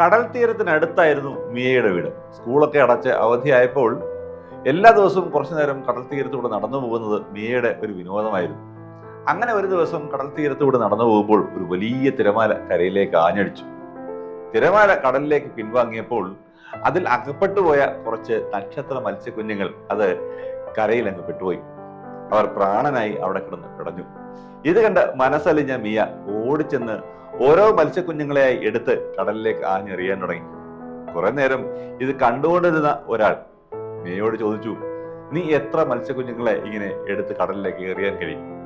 കടൽ തീരത്തിനടുത്തായിരുന്നു മിയയുടെ വീട്. സ്കൂളൊക്കെ അടച്ച് അവധിയായപ്പോൾ എല്ലാ ദിവസവും കുറച്ചു നേരം കടൽ തീരത്തൂടെ നടന്നു പോകുന്നത് മിയയുടെ ഒരു വിനോദമായിരുന്നു. അങ്ങനെ ഒരു ദിവസം കടൽ തീരത്തൂടെ നടന്നു പോകുമ്പോൾ ഒരു വലിയ തിരമാല കരയിലേക്ക് ആഞ്ഞടിച്ചു. തിരമാല കടലിലേക്ക് പിൻവാങ്ങിയപ്പോൾ അതിൽ അകപ്പെട്ടു പോയ കുറച്ച് നക്ഷത്ര മത്സ്യക്കുഞ്ഞുങ്ങൾ അത് കരയിൽ അങ്ങ് പെട്ടുപോയി. അവർ പ്രാണനായി അവിടെ കിടന്ന് കിടഞ്ഞു. ഇത് കണ്ട് മനസ്സലിഞ്ഞ മിയ ഓടിച്ചെന്ന് ഓരോ മത്സ്യക്കുഞ്ഞുങ്ങളെയായി എടുത്ത് കടലിലേക്ക് ആഞ്ഞെറിയാൻ തുടങ്ങി. കുറെ നേരം ഇത് കണ്ടുകൊണ്ടിരുന്ന ഒരാൾ മിയയോട് ചോദിച്ചു നീ എത്ര മത്സ്യക്കുഞ്ഞുങ്ങളെ ഇങ്ങനെ എടുത്ത് കടലിലേക്ക് എറിയാൻ കഴിയും?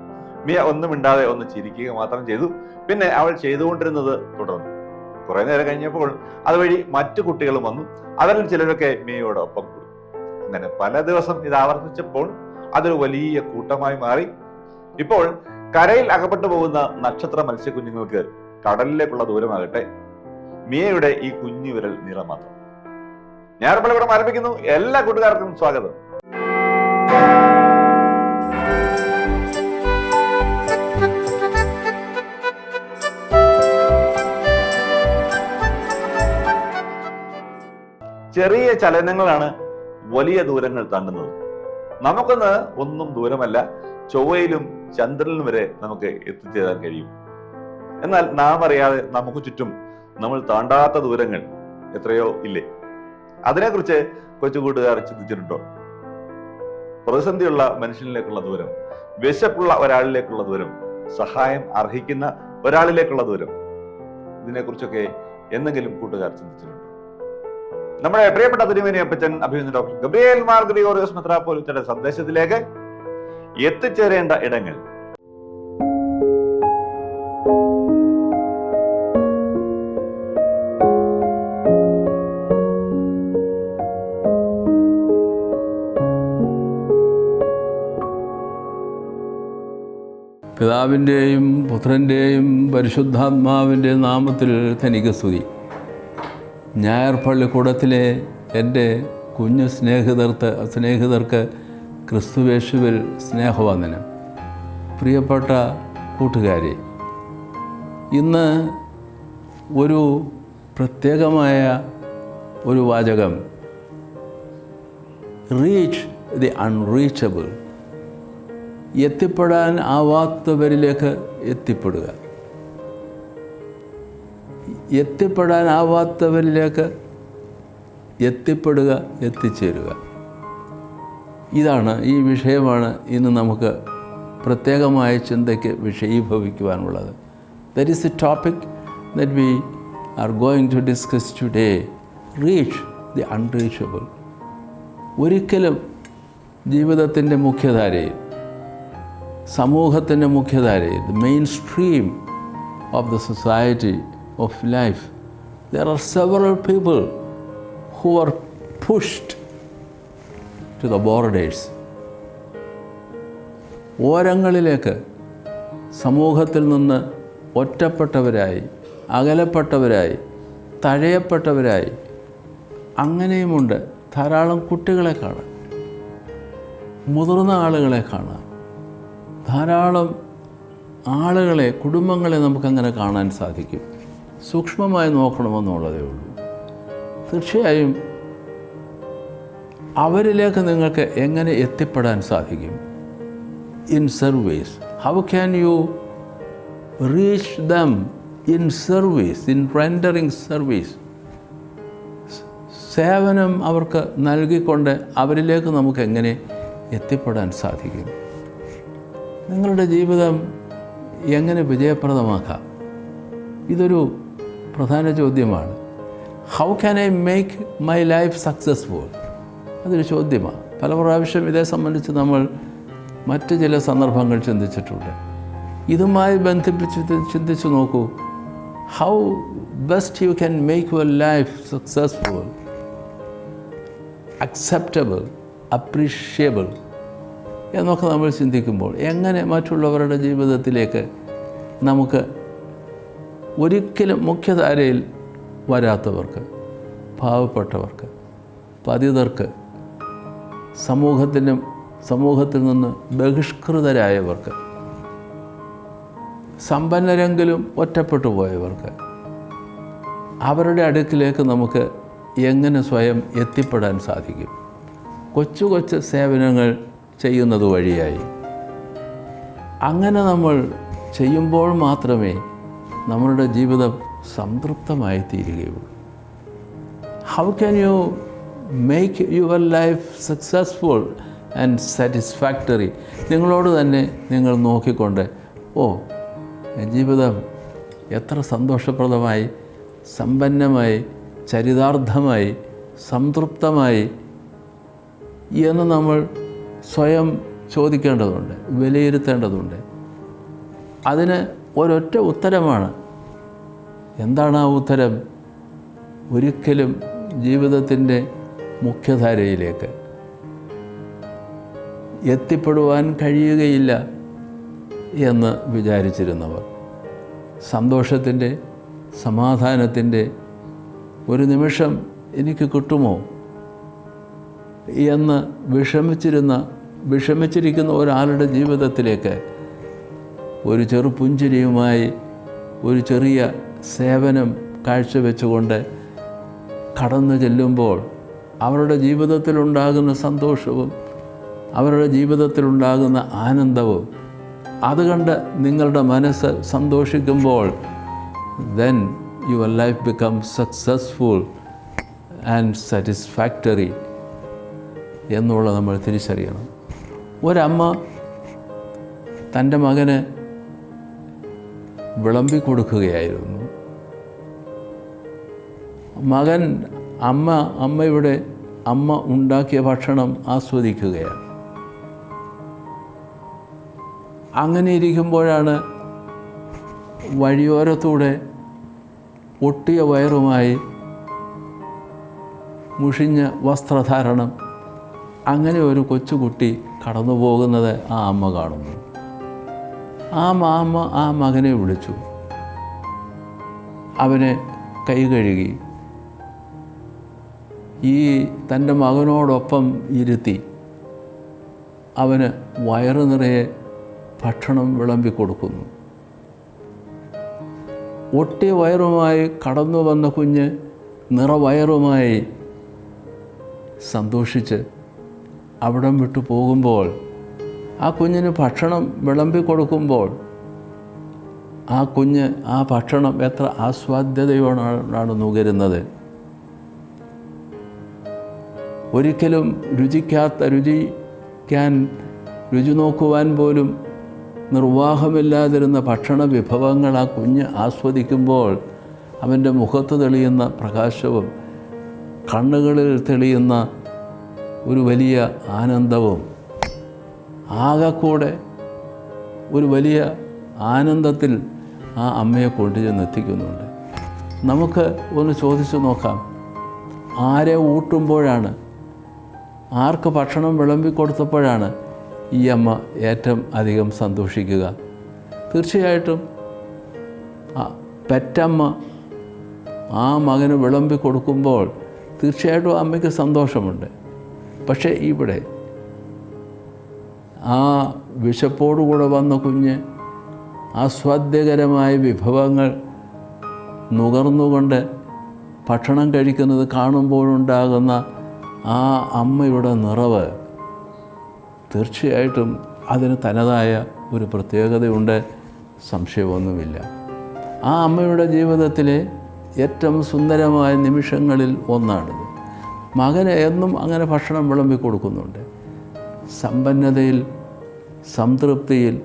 മിയ ഒന്നും മിണ്ടാതെ ഒന്ന് ചിരിക്കുക മാത്രം ചെയ്തു. പിന്നെ അവൾ ചെയ്തുകൊണ്ടിരുന്നത് തുടർന്നു. കുറെ നേരം കഴിഞ്ഞപ്പോൾ അതുവഴി മറ്റു കുട്ടികളും വന്നു. അവരിൽ ചിലരൊക്കെ മിയയോടൊപ്പം കൂടി. അങ്ങനെ പല ദിവസം ഇത് ആവർത്തിച്ചപ്പോൾ അതൊരു വലിയ കൂട്ടമായി മാറി. ഇപ്പോൾ കരയിൽ അകപ്പെട്ടു പോകുന്ന നക്ഷത്ര മത്സ്യക്കുഞ്ഞുങ്ങൾക്ക് കടലിലേക്കുള്ള ദൂരമാകട്ടെ. മിയയുടെ ഈ കുഞ്ഞു വിരൽ നീളം മാത്രം. ഞാൻ ഇവിടെ ആരംഭിക്കുന്നു. എല്ലാ കൂട്ടുകാർക്കും സ്വാഗതം. ചെറിയ ചലനങ്ങളാണ് വലിയ ദൂരങ്ങൾ താണ്ടുന്നത്. നമുക്കൊന്ന് ഒന്നും ദൂരമല്ല ചൊവ്വയിലും ചന്ദ്രനിലും വരെ നമുക്ക് എത്തിച്ചേരാൻ കഴിയും. എന്നാൽ നാം അറിയാതെ നമുക്ക് ചുറ്റും നമ്മൾ താണ്ടാത്ത ദൂരങ്ങൾ എത്രയോ ഇല്ലേ? അതിനെക്കുറിച്ച് കൊച്ചു കൂട്ടുകാർ ചിന്തിച്ചിട്ടുണ്ടോ? പ്രതിസന്ധിയുള്ള മനുഷ്യനിലേക്കുള്ള ദൂരം വിശപ്പുള്ള ഒരാളിലേക്കുള്ള ദൂരം സഹായം അർഹിക്കുന്ന ഒരാളിലേക്കുള്ള ദൂരം ഇതിനെക്കുറിച്ചൊക്കെ എന്തെങ്കിലും കൂട്ടുകാർ ചിന്തിച്ചിട്ടുണ്ടോ? നമ്മുടെ പ്രിയപ്പെട്ട തിരുമേനി അപ്പച്ചൻ അഭിനന്ദ ഡോക്ടർ ഗബ്രിയേൽ മാർ ഗ്രിഗോറിയോസ് സന്ദേശത്തിലേക്ക് എത്തിച്ചേരേണ്ട ഇടങ്ങൾ. പിതാവിന്റെയും പുത്രന്റെയും പരിശുദ്ധാത്മാവിന്റെ നാമത്തിൽ തനിക്ക് സ്തുതി. ഞായർ പള്ളിക്കൂടത്തിലെ എന്റെ കുഞ്ഞു സ്നേഹിതർക്ക് സ്നേഹിതർക്ക് ക്രിസ്തുവേശുവിൽ സ്നേഹവന്ദനം. പ്രിയപ്പെട്ട കൂട്ടുകാരി ഇന്ന് ഒരു പ്രത്യേകമായ ഒരു വാചകം. റീച്ച് ദി അൺറീച്ചബിൾ എത്തിപ്പെടാൻ ആവാത്തവരിലേക്ക് എത്തിപ്പെടുക. എത്തിപ്പെടാനാവാത്തവരിലേക്ക് എത്തിപ്പെടുക എത്തിച്ചേരുക. ഇതാണ് ഈ വിഷയമാണ് ഇന്ന് നമുക്ക് പ്രത്യേകമായ ചിന്തയ്ക്ക് വിഷയീഭവിക്കുവാനുള്ളത്. That is a topic that we are going to discuss today reach the unreachable ഒരിക്കലും ജീവിതത്തിന്റെ മുഖ്യധാരയിൽ സമൂഹത്തിന്റെ മുഖ്യധാരയിൽ the main stream of the society of life. There are several people who are pushed to the borders. ഓരങ്ങളിലേക്ക് സമൂഹത്തിൽ നിന്ന് ഒറ്റപ്പെട്ടവരായി അകലപ്പെട്ടവരായി തഴയപ്പെട്ടവരായി അങ്ങനെയുമുണ്ട് ധാരാളം കുട്ടികളെ കാണാം മുതിർന്ന ആളുകളെ കാണാം ധാരാളം ആളുകളെ കുടുംബങ്ങളെ നമുക്കങ്ങനെ കാണാൻ സാധിക്കും സൂക്ഷ്മമായി നോക്കണമെന്നുള്ളതേ ഉള്ളൂ. തീർച്ചയായും അവരിലേക്ക് നിങ്ങൾക്ക് എങ്ങനെ എത്തിപ്പെടാൻ സാധിക്കും? In service how can you reach them in service in rendering service സേവനം അവർക്ക് നൽകിക്കൊണ്ട് അവരിലേക്ക് നമുക്ക് എങ്ങനെ എത്തിപ്പെടാൻ സാധിക്കും? നിങ്ങളുടെ ജീവിതം എങ്ങനെ വിജയപ്രദമാക്കാം? ഇതൊരു പ്രധാന ചോദ്യമാണ്. How can I make my life successful അതൊരു ചോദ്യമാണ്. പല പ്രാവശ്യം ഇതേ സംബന്ധിച്ച് നമ്മൾ മറ്റ് ചില സന്ദർഭങ്ങൾ ചിന്തിച്ചിട്ടുണ്ട്. ഇതുമായി ബന്ധിപ്പിച്ച് ചിന്തിച്ച് നോക്കൂ. How best you can make your life successful acceptable appreciable എന്നൊക്കെ നമ്മൾ ചിന്തിക്കുമ്പോൾ എങ്ങനെ മറ്റുള്ളവരുടെ ജീവിതത്തിലേക്ക് നമുക്ക് ഒരിക്കലും മുഖ്യധാരയിൽ വരാത്തവർക്ക് പാവപ്പെട്ടവർക്ക് പതിതർക്ക് സമൂഹത്തിന്റെ സമൂഹത്തിൽ നിന്ന് ബഹിഷ്കൃതരായവർക്ക് സമ്പന്നരെങ്കിലും ഒറ്റപ്പെട്ടു പോയവർക്ക് അവരുടെ അടുക്കിലേക്ക് നമുക്ക് എങ്ങനെ സ്വയം എത്തിപ്പെടാൻ സാധിക്കും? കൊച്ചു കൊച്ചു സേവനങ്ങൾ ചെയ്യുന്നത് വഴിയായി. അങ്ങനെ നമ്മൾ ചെയ്യുമ്പോൾ മാത്രമേ നമ്മളുടെ ജീവിതം സംതൃപ്തമായി തീരുകയുള്ളൂ how can you make your life successful and satisfactory നിങ്ങളോട് തന്നെ നിങ്ങൾ നോക്കിക്കൊണ്ട് ഓ ജീവിതം എത്ര സന്തോഷപ്രദമായി സമ്പന്നമായി ചരിതാർത്ഥമായി സംതൃപ്തമായി എന്ന് നമ്മൾ സ്വയം ചോദിക്കേണ്ടതുണ്ട് വിലയിരുത്തേണ്ടതുണ്ട്. അതിന് ഒരൊറ്റ ഉത്തരമാണ്. എന്താണ് ആ ഉത്തരം? ഒരിക്കലും ജീവിതത്തിന്റെ മുഖ്യധാരയിലേക്ക് എത്തിപ്പെടുവാൻ കഴിയുകയില്ല എന്ന് വിചാരിച്ചിരുന്നവർ. സന്തോഷത്തിന്റെ സമാധാനത്തിന്റെ ഒരു നിമിഷം എനിക്ക് കിട്ടുമോ? എന്ന് വിഷമിച്ചിരുന്ന വിഷമിച്ചിരിക്കുന്ന ഒരാളുടെ ജീവിതത്തിലേക്ക് ഒരു ചെറു പുഞ്ചിരിയുമായി ഒരു ചെറിയ സേവനം കാഴ്ചവെച്ചുകൊണ്ട് കടന്നു ചെല്ലുമ്പോൾ അവരുടെ ജീവിതത്തിലുണ്ടാകുന്ന സന്തോഷവും അവരുടെ ജീവിതത്തിലുണ്ടാകുന്ന ആനന്ദവും അത് കണ്ട് നിങ്ങളുടെ മനസ്സ് സന്തോഷിക്കുമ്പോൾ then your life become successful and satisfactory എന്നുള്ളത് നമ്മൾ തിരിച്ചറിയണം. ഒരമ്മ തന്റെ മകന് വിളമ്പി കൊടുക്കുകയായിരുന്നു മകൻ അമ്മ അമ്മയുടെ അമ്മ ഉണ്ടാക്കിയ ഭക്ഷണം ആസ്വദിക്കുകയാണ്. അങ്ങനെ ഇരിക്കുമ്പോഴാണ് വഴിയോരത്തൂടെ ഒട്ടിയ വയറുമായി മുഷിഞ്ഞ വസ്ത്രധാരണം. അങ്ങനെ ഒരു കൊച്ചുകുട്ടി കടന്നു പോകുന്നത് ആ അമ്മ കാണുന്നു. ആ മാമ ആ മകനെ വിളിച്ചു. അവനെ കൈ കഴുകി. ഈ തന്റെ മകനോടൊപ്പം ഇരുത്തി. അവന് വയറ് നിറയെ ഭക്ഷണം വിളമ്പി കൊടുക്കുന്നു. ഒട്ടിയ വയറുമായി കടന്നു വന്ന കുഞ്ഞ് നിറവയറുമായി സന്തോഷിച്ച് അവിടം വിട്ടു പോകുമ്പോൾ ആ കുഞ്ഞിന് ഭക്ഷണം വിളമ്പി കൊടുക്കുമ്പോൾ ആ കുഞ്ഞ് ആ ഭക്ഷണം എത്ര ആസ്വാദ്യതയോടാണ് നുകരുന്നത്. ഒരിക്കലും രുചിക്കാത്ത രുചിക്കാൻ രുചി നോക്കുവാൻ പോലും നിർവാഹമില്ലാതിരുന്ന ഭക്ഷണ വിഭവങ്ങൾ ആ കുഞ്ഞ് ആസ്വദിക്കുമ്പോൾ അവന്റെ മുഖത്ത് തെളിയുന്ന പ്രകാശവും കണ്ണുകളിൽ തെളിയുന്ന ഒരു വലിയ ആനന്ദവും ആകെക്കൂടെ ഒരു വലിയ ആനന്ദത്തിൽ ആ അമ്മയെ കൊണ്ടുചെന്ന് എത്തിക്കുന്നുണ്ട്. നമുക്ക് ഒന്ന് ചോദിച്ചു നോക്കാം. ആരെ ഊട്ടുമ്പോഴാണ്? ആർക്ക് ഭക്ഷണം വിളമ്പി കൊടുത്തപ്പോഴാണ് ഈ അമ്മ ഏറ്റവും അധികം സന്തോഷിക്കുക? തീർച്ചയായിട്ടും പെറ്റമ്മ ആ മകന് വിളമ്പി കൊടുക്കുമ്പോൾ തീർച്ചയായിട്ടും അമ്മയ്ക്ക് സന്തോഷമുണ്ട്. പക്ഷേ ഇവിടെ ആ വിശപ്പോടുകൂടെ വന്ന കുഞ്ഞ് ആസ്വാദ്യകരമായ വിഭവങ്ങൾ നുകർന്നുകൊണ്ട് ഭക്ഷണം കഴിക്കുന്നത് കാണുമ്പോഴുണ്ടാകുന്ന ആ അമ്മയുടെ നിറവ് തീർച്ചയായിട്ടും അതിന് തനതായ ഒരു പ്രത്യേകതയുണ്ട്. സംശയമൊന്നുമില്ല. ആ അമ്മയുടെ ജീവിതത്തിലെ ഏറ്റവും സുന്ദരമായ നിമിഷങ്ങളിൽ ഒന്നാണിത്. മകന് എന്നും അങ്ങനെ ഭക്ഷണം വിളമ്പി കൊടുക്കുന്നുണ്ട്. സമ്പന്നതയിൽ സംതൃപ്തിയിൽ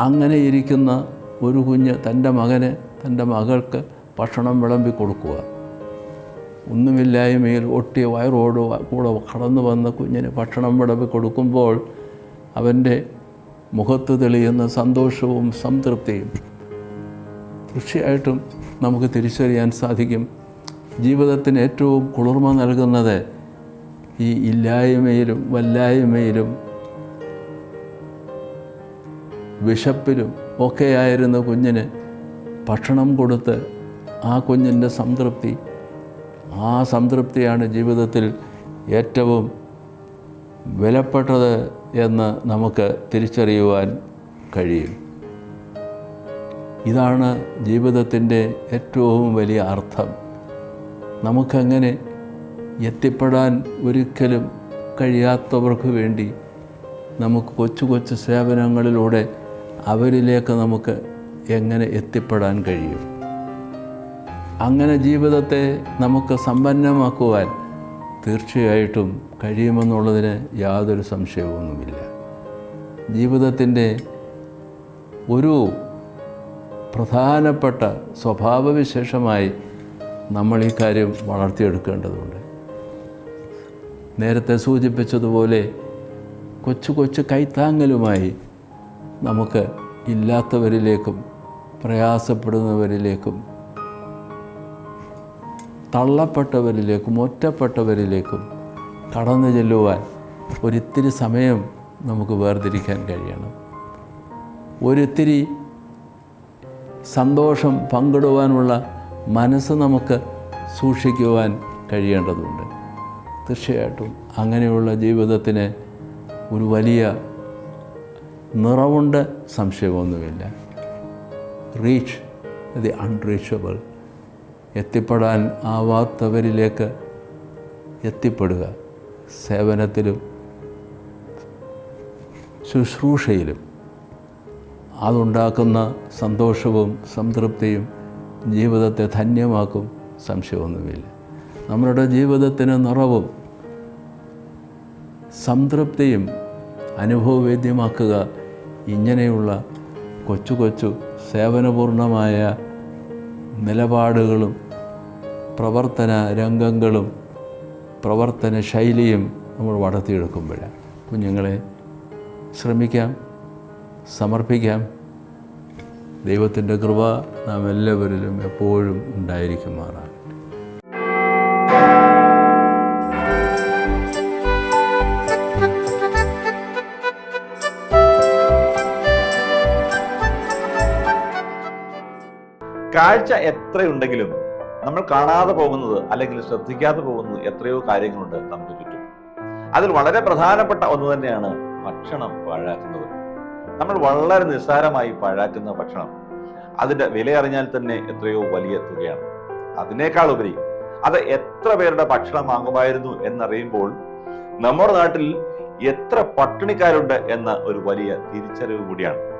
അങ്ങനെ ഇരിക്കുന്ന ഒരു കുഞ്ഞ് തന്റെ മകന് തന്റെ മകൾക്ക് ഭക്ഷണം വിളമ്പി കൊടുക്കുക. ഒന്നുമില്ലായ്മയിൽ ഒട്ടിയ വയറോട് കൂടെ കടന്നു വന്ന കുഞ്ഞിന് ഭക്ഷണം വിളമ്പി കൊടുക്കുമ്പോൾ അവന്റെ മുഖത്ത് തെളിയുന്ന സന്തോഷവും സംതൃപ്തിയും തീർച്ചയായിട്ടും നമുക്ക് തിരിച്ചറിയാൻ സാധിക്കും. ജീവിതത്തിന് ഏറ്റവും കുളിർമ നൽകുന്നത് ഈ ഇല്ലായ്മയിലും വല്ലായ്മയിലും വിശപ്പിലും ഒക്കെയായിരുന്ന കുഞ്ഞിന് ഭക്ഷണം കൊടുത്ത് ആ കുഞ്ഞിന്റെ സംതൃപ്തി ആ സംതൃപ്തിയാണ് ജീവിതത്തിൽ ഏറ്റവും വിലപ്പെട്ടത് എന്ന് നമുക്ക് തിരിച്ചറിയുവാൻ കഴിയും. ഇതാണ് ജീവിതത്തിന്റെ ഏറ്റവും വലിയ അർത്ഥം. നമുക്കങ്ങനെ എത്തിപ്പെടാൻ ഒരിക്കലും കഴിയാത്തവർക്ക് വേണ്ടി നമുക്ക് കൊച്ചു കൊച്ചു സേവനങ്ങളിലൂടെ അവരിലേക്ക് നമുക്ക് എങ്ങനെ എത്തിപ്പെടാൻ കഴിയും? അങ്ങനെ ജീവിതത്തെ നമുക്ക് സമ്പന്നമാക്കുവാൻ തീർച്ചയായിട്ടും കഴിയുമെന്നുള്ളതിന് യാതൊരു സംശയവുമൊന്നുമില്ല. ജീവിതത്തിന്റെ ഒരു പ്രധാനപ്പെട്ട സ്വഭാവവിശേഷമായി നമ്മൾ ഈ കാര്യം വളർത്തിയെടുക്കേണ്ടതുണ്ട്. നേരത്തെ സൂചിപ്പിച്ചതുപോലെ കൊച്ചു കൊച്ചു കൈത്താങ്ങലുമായി നമുക്ക് ഇല്ലാത്തവരിലേക്കും പ്രയാസപ്പെടുന്നവരിലേക്കും തള്ളപ്പെട്ടവരിലേക്കും ഒറ്റപ്പെട്ടവരിലേക്കും കടന്നു ചെല്ലുവാൻ ഒരിത്തിരി സമയം നമുക്ക് വേർതിരിക്കാൻ കഴിയണം. ഒരിത്തിരി സന്തോഷം പങ്കിടുവാനുള്ള മനസ്സ് നമുക്ക് സൂക്ഷിക്കുവാൻ കഴിയേണ്ടതുണ്ട്. തീർച്ചയായിട്ടും അങ്ങനെയുള്ള ജീവിതത്തിന് ഒരു വലിയ നിറവുണ്ട് സംശയമൊന്നുമില്ല. റീച്ച് ദി അൺറീച്ചബിൾ എത്തിപ്പെടാൻ ആവാത്തവരിലേക്ക് എത്തിപ്പെടുക. സേവനത്തിലും ശുശ്രൂഷയിലും. അതുണ്ടാക്കുന്ന സന്തോഷവും സംതൃപ്തിയും ജീവിതത്തെ ധന്യമാക്കും സംശയമൊന്നുമില്ല. നമ്മളുടെ ജീവിതത്തിന് നിറവും സംതൃപ്തിയും അനുഭവവേദ്യമാക്കുക. ഇങ്ങനെയുള്ള കൊച്ചു കൊച്ചു സേവനപൂർണമായ നിലപാടുകളും പ്രവർത്തന രംഗങ്ങളും പ്രവർത്തന ശൈലിയും നമ്മൾ വളർത്തിയെടുക്കുമ്പോഴാണ്. കുഞ്ഞുങ്ങളെ ശ്രമിക്കാം സമർപ്പിക്കാം. ദൈവത്തിന്റെ കൃപ നാം എല്ലാവരിലും എപ്പോഴും ഉണ്ടായിരിക്കുമാറാണ് കാഴ്ച എത്രയുണ്ടെങ്കിലും നമ്മൾ കാണാതെ പോകുന്നത് അല്ലെങ്കിൽ ശ്രദ്ധിക്കാതെ പോകുന്നത് എത്രയോ കാര്യങ്ങളുണ്ട് നമുക്ക് ചുറ്റും. അതിൽ വളരെ പ്രധാനപ്പെട്ട ഒന്ന് തന്നെയാണ് ഭക്ഷണം പാഴാക്കുന്നത്. നമ്മൾ വളരെ നിസ്സാരമായി പാഴാക്കുന്ന ഭക്ഷണം. അതിന്റെ വില അറിഞ്ഞാൽ തന്നെ എത്രയോ വലിയ തുകയാണ്. അതിനേക്കാൾ ഉപരി അത് എത്ര പേരുടെ ഭക്ഷണം വാങ്ങുമായിരുന്നു എന്നറിയുമ്പോൾ നമ്മുടെ നാട്ടിൽ എത്ര പട്ടിണിക്കാരുണ്ട് എന്ന ഒരു വലിയ തിരിച്ചറിവ് കൂടിയാണ്.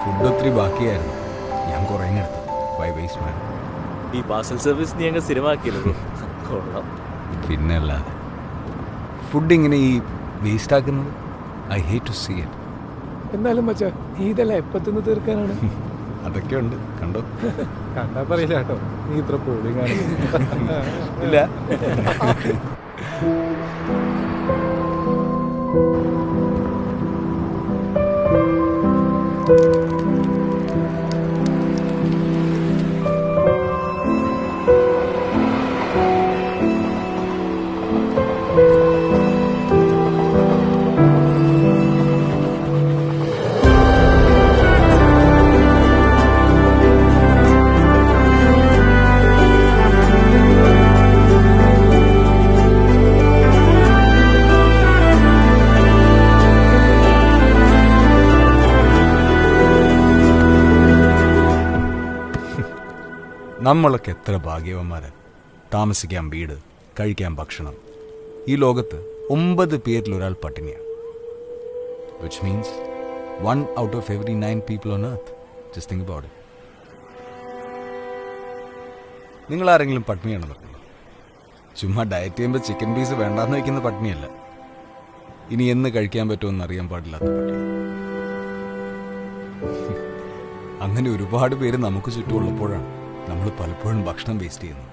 ഫുഡ് ഒത്തിരി ബാക്കിയായിരുന്നു. ഞാൻ കുറേ എടുത്തു. ബൈ വൈസ് മാൻ ഈ പാർസൽ സർവീസ് നീ അങ്ങ് സ്ഥിരമാക്കിയല്ലോ? കൊള്ളാം. പിന്നെ അല്ലാതെ ഫുഡ് ഇങ്ങനെ ഈ വേസ്റ്റ് ആക്കുന്നത്? I hate to see it എന്നാലും മച്ചാ നീ ഇതെല്ലാം എപ്പത്തുനിന്ന് തീർക്കാനാണ്? അതൊക്കെ ഉണ്ട്. കണ്ടോ? കണ്ടാ പറയില്ല കേട്ടോ. നീ ഇത്ര പോളിങ്ങാണ് ഇല്ല. thank you. നമ്മളൊക്കെ എത്ര ഭാഗ്യവന്മാരാണ് താമസിക്കാൻ വീട് കഴിക്കാൻ ഭക്ഷണം. ഈ ലോകത്ത് ഒമ്പത് പേരിൽ ഒരാൾ പട്ടിണിയാണ് which means one out of every nine people on earth just think about നിങ്ങൾ ആരെങ്കിലും പട്ടിണിയാണ് പറഞ്ഞു? ചുമ്മാ ഡയറ്റ് ചെയ്യുമ്പോൾ ചിക്കൻ പീസ് വേണ്ടാന്ന് വയ്ക്കുന്ന പട്ടിണിയല്ല. ഇനി എന്ന് കഴിക്കാൻ പറ്റുമെന്ന് അറിയാൻ പാടില്ലാത്ത പട്ടിണി. അങ്ങനെ ഒരുപാട് പേര് നമുക്ക് ചുറ്റുമുള്ളപ്പോഴാണ്. നമ്മൾ പലപ്പോഴും ഭക്ഷണം വേസ്റ്റ് ചെയ്യുന്നത്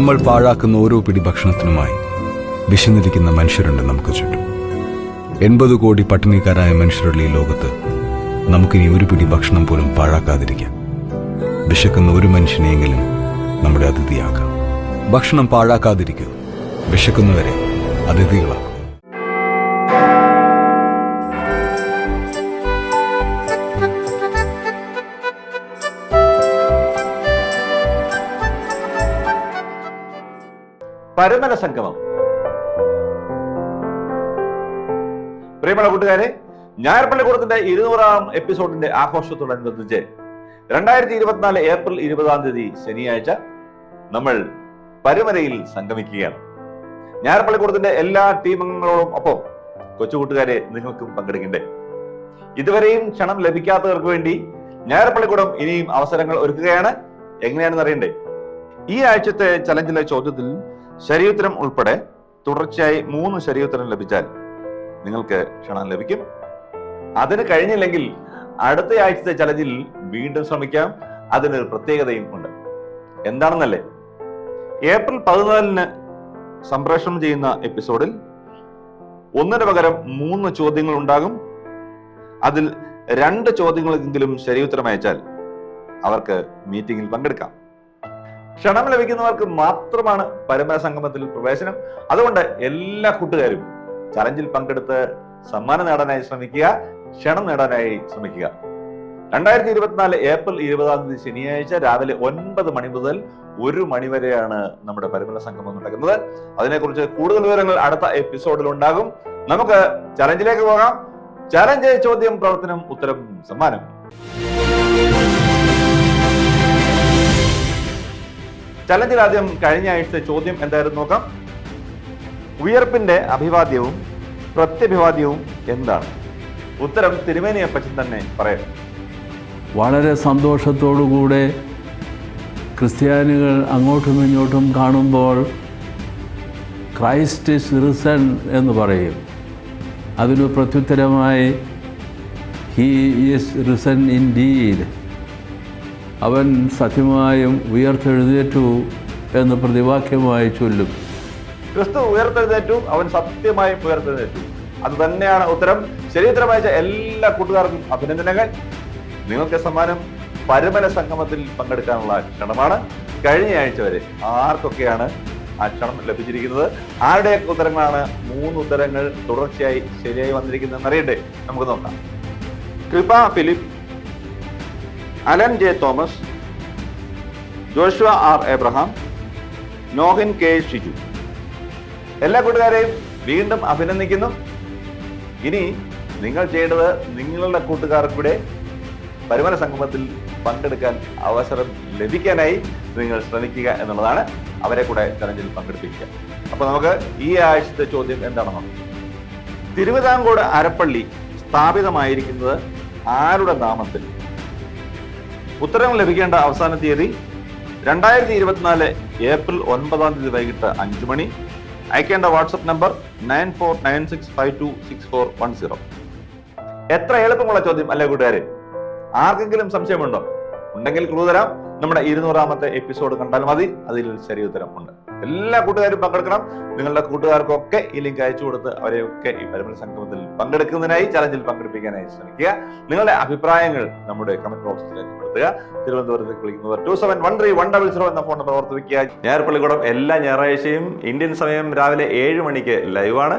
നമ്മൾ പാഴാക്കുന്ന ഓരോ പിടി ഭക്ഷണത്തിനുമായി വിശന്നിരിക്കുന്ന മനുഷ്യരുണ്ട് നമുക്ക് ചുറ്റും. എൺപത് കോടി പട്ടിണിക്കാരായ മനുഷ്യരുള്ള ഈ ലോകത്ത് നമുക്കിനി ഒരു പിടി ഭക്ഷണം പോലും പാഴാക്കാതിരിക്കാം. വിശക്കുന്ന ഒരു മനുഷ്യനെയെങ്കിലും നമ്മുടെ അതിഥിയാക്കാം. ഭക്ഷണം പാഴാക്കാതിരിക്കുക വിശക്കുന്നവരെ അതിഥികളാക്കും. പരമന സംഗമം. പ്രിയമുള്ള കൂട്ടുകാരെ ഞായർപ്പള്ളിക്കൂടത്തിന്റെ ഇരുന്നൂറാം എപ്പിസോഡിന്റെ ആഘോഷത്തോടനുബന്ധിച്ച് രണ്ടായിരത്തി ഇരുപത്തിനാല് ഏപ്രിൽ ഇരുപതാം തീയതി ശനിയാഴ്ച നമ്മൾ പരുമലയിൽ സംഗമിക്കുകയാണ്. ഞായർപ്പള്ളിക്കൂടത്തിന്റെ എല്ലാ ടീമംഗങ്ങളോടും ഒപ്പം കൊച്ചുകൂട്ടുകാരെ നിങ്ങൾക്കും പങ്കെടുക്കണ്ടേ? ഇതുവരെയും ക്ഷണം ലഭിക്കാത്തവർക്ക് വേണ്ടി ഞായർപ്പള്ളിക്കൂടം ഇനിയും അവസരങ്ങൾ ഒരുക്കുകയാണ്. എങ്ങനെയാണെന്ന് അറിയണ്ടേ? ഈ ആഴ്ചത്തെ ചലഞ്ചിലെ ചോദ്യത്തിൽ ശരിയുത്തരം ഉൾപ്പെടെ തുടർച്ചയായി മൂന്ന് ശരിയുത്തരം ലഭിച്ചാൽ നിങ്ങൾക്ക് ക്ഷണം ലഭിക്കും. അതിന് കഴിഞ്ഞില്ലെങ്കിൽ അടുത്ത ആഴ്ചത്തെ ചലഞ്ചിൽ വീണ്ടും ശ്രമിക്കാം. അതിനൊരു പ്രത്യേകതയും ഉണ്ട്. എന്താണെന്നല്ലേ? ഏപ്രിൽ പതിനാലിന് സംപ്രേഷണം ചെയ്യുന്ന എപ്പിസോഡിൽ ഒന്നിന് പകരം മൂന്ന് ചോദ്യങ്ങൾ ഉണ്ടാകും. അതിൽ രണ്ട് ചോദ്യങ്ങളെങ്കിലും ശരിയുത്തരം അയച്ചാൽ അവർക്ക് മീറ്റിംഗിൽ പങ്കെടുക്കാം. ക്ഷണം ലഭിക്കുന്നവർക്ക് മാത്രമാണ് പരമ്പര സംഗമത്തിൽ പ്രവേശനം. അതുകൊണ്ട് എല്ലാ കൂട്ടുകാരും ചലഞ്ചിൽ പങ്കെടുത്ത് സമ്മാനം നേടാനായി ശ്രമിക്കുക ക്ഷണം നേടാനായി ശ്രമിക്കുക. രണ്ടായിരത്തി ഇരുപത്തിനാല് ഏപ്രിൽ ഇരുപതാം തീയതി ശനിയാഴ്ച രാവിലെ ഒൻപത് മണി മുതൽ ഒരു മണി വരെയാണ് നമ്മുടെ പരമ്പര സംഗമം നടക്കുന്നത്. അതിനെക്കുറിച്ച് കൂടുതൽ വിവരങ്ങൾ അടുത്ത എപ്പിസോഡിൽ ഉണ്ടാകും. നമുക്ക് ചലഞ്ചിലേക്ക് പോകാം. ചലഞ്ച് ചോദ്യം പ്രവർത്തനം ഉത്തരം സമ്മാനം. ചലഞ്ചിൽ ആദ്യം കഴിഞ്ഞ ആഴ്ചത്തെ ചോദ്യം എന്തായിരുന്നു നോക്കാം. ഉയർപ്പിന്റെ അഭിവാദ്യവും പ്രത്യഭിവാദ്യവും എന്താണ്? ഉത്തരം തിരുമേനിയെപ്പറ്റി തന്നെ പറയാം വളരെ സന്തോഷത്തോടുകൂടെ ക്രിസ്ത്യാനികൾ അങ്ങോട്ടും ഇങ്ങോട്ടും കാണുമ്പോൾ ക്രൈസ്റ്റ് ഇസ് റിസൺ എന്ന് പറയും. അതിനു പ്രത്യുത്തരമായി he is risen indeed അവൻ സത്യമായും ഉയർത്തെഴുന്നേറ്റു എന്ന് പ്രതിവാക്യമായി ചൊല്ലും. ക്രിസ്തു ഉയർത്തെഴുന്നേറ്റു അവൻ സത്യമായും ഉയർത്തെഴുന്നേറ്റു. അത് തന്നെയാണ് ഉത്തരം. ശരിയുത്തരം വായിച്ച എല്ലാ കൂട്ടുകാർക്കും അഭിനന്ദനങ്ങൾ. നിങ്ങൾക്ക് സമ്മാനം പരമന സംഗമത്തിൽ പങ്കെടുക്കാനുള്ള ക്ഷണമാണ്. കഴിഞ്ഞ ആഴ്ച വരെ ആർക്കൊക്കെയാണ് ആ ക്ഷണം ലഭിച്ചിരിക്കുന്നത്? ആരുടെയൊക്കെ ഉത്തരങ്ങളാണ് മൂന്ന് ഉത്തരങ്ങൾ തുടർച്ചയായി ശരിയായി വന്നിരിക്കുന്നതെന്ന് അറിയട്ടെ നമുക്ക് നോക്കാം. Kripa Philip Alan J Thomas Joshua R Abraham Nohin K Shiju. എല്ലാ കൂട്ടുകാരെയും വീണ്ടും അഭിനന്ദിക്കുന്നു. ഇനി നിങ്ങൾ ചെയ്യേണ്ടത് നിങ്ങളുടെ കൂട്ടുകാർക്കൂടെ പരിമല സംഗമത്തിൽ പങ്കെടുക്കാൻ അവസരം ലഭിക്കാനായി നിങ്ങൾ ശ്രമിക്കുക എന്നുള്ളതാണ് അവരെ കൂടെ ചലഞ്ചിൽ പങ്കെടുപ്പിക്കുക. അപ്പൊ നമുക്ക് ഈ ആഴ്ചത്തെ ചോദ്യം എന്താണെന്നോ തിരുവിതാംകൂട് അരപ്പള്ളി സ്ഥാപിതമായിരിക്കുന്നത് ആരുടെ നാമത്തിൽ? ഉത്തരങ്ങൾ ലഭിക്കേണ്ട അവസാന തീയതി രണ്ടായിരത്തി ഇരുപത്തിനാല് ഏപ്രിൽ ഒൻപതാം തീയതി വൈകിട്ട് അഞ്ചു മണി. അയക്കേണ്ട WhatsApp number nine four nine six five two six four one zero. എത്ര എളുപ്പമുള്ള ചോദ്യം അല്ലേ കൂട്ടുകാരെ? ആർക്കെങ്കിലും സംശയമുണ്ടോ? ഉണ്ടെങ്കിൽ ക്ലൂ തരാം. നമ്മുടെ ഇരുന്നൂറാമത്തെ എപ്പിസോഡ് കണ്ടാൽ മതി. അതിൽ ചെറിയ ഉത്തരം ഉണ്ട്. എല്ലാ കൂട്ടുകാരും പങ്കെടുക്കണം. നിങ്ങളുടെ കൂട്ടുകാർക്കൊക്കെ ഈ ലിങ്ക് അയച്ചു കൊടുത്ത് അവരെയൊക്കെ ഈ പരമന സംഗമത്തിൽ പങ്കെടുക്കുന്നതിനായി ചലഞ്ചിൽ പങ്കെടുപ്പിക്കാനായി ശ്രമിക്കുക. നിങ്ങളുടെ അഭിപ്രായങ്ങൾ നമ്മുടെ കമന്റ് ബോക്സിൽ രേഖപ്പെടുത്തുക. തിരുവനന്തപുരത്തേക്ക് വിളിക്കുന്നവർ two seven one three one double zero എന്ന ഫോൺ നമ്പർ ഓർത്ത് പള്ളിക്കൂടം ഞായർപ്പള്ളിക്കൂടം എല്ലാ ഞായറാഴ്ചയും ഇന്ത്യൻ സമയം രാവിലെ ഏഴ് മണിക്ക് ലൈവാണ്